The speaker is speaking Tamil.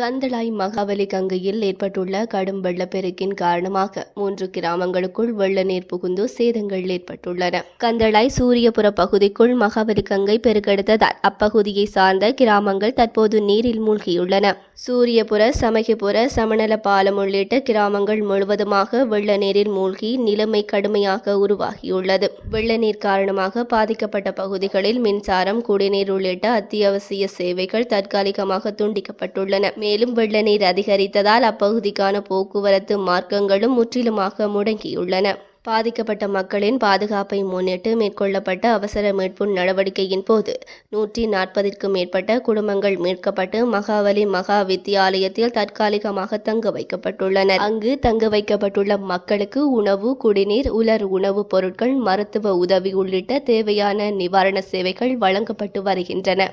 கந்தளாய் மகாவலி கங்கையில் ஏற்பட்டுள்ள கடும் வெள்ளப்பெருக்கின் காரணமாக மூன்று கிராமங்களுக்குள் வெள்ள நீர் புகுந்து சேதங்கள் ஏற்பட்டுள்ளன. கந்தளாய் சூரியபுர பகுதிக்குள் மகாவலி கங்கை பெருக்கெடுத்ததால் அப்பகுதியை சார்ந்த கிராமங்கள் தற்போது நீரில் மூழ்கியுள்ளன. சூரியபுர சமகிபுர சமநல பாலம் உள்ளிட்ட கிராமங்கள் முழுவதுமாக வெள்ள நீரில் மூழ்கி நிலைமை கடுமையாக உருவாகியுள்ளது. வெள்ள நீர் காரணமாக பாதிக்கப்பட்ட பகுதிகளில் மின்சாரம் குடிநீர் உள்ளிட்ட அத்தியாவசிய சேவைகள் தற்காலிகமாக துண்டிக்கப்பட்டுள்ளன. மேலும் வெள்ள நீர் அதிகரித்ததால் அப்பகுதிக்கான போக்குவரத்து மார்க்கங்களும் முற்றிலுமாக முடங்கியுள்ளன. பாதிக்கப்பட்ட மக்களின் பாதுகாப்பை முன்னிட்டு மேற்கொள்ளப்பட்ட அவசர மீட்பு நடவடிக்கையின் போது நூற்றி நாற்பதிற்கும் மேற்பட்ட குடும்பங்கள் மீட்கப்பட்டு மகாவலி மகா வித்தியாலயத்தில் தற்காலிகமாக தங்க வைக்கப்பட்டுள்ளனர் அங்கு தங்க வைக்கப்பட்டுள்ள மக்களுக்கு உணவு குடிநீர் உலர் உணவுப் பொருட்கள் மருத்துவ உதவி உள்ளிட்ட தேவையான நிவாரண சேவைகள் வழங்கப்பட்டு வருகின்றன.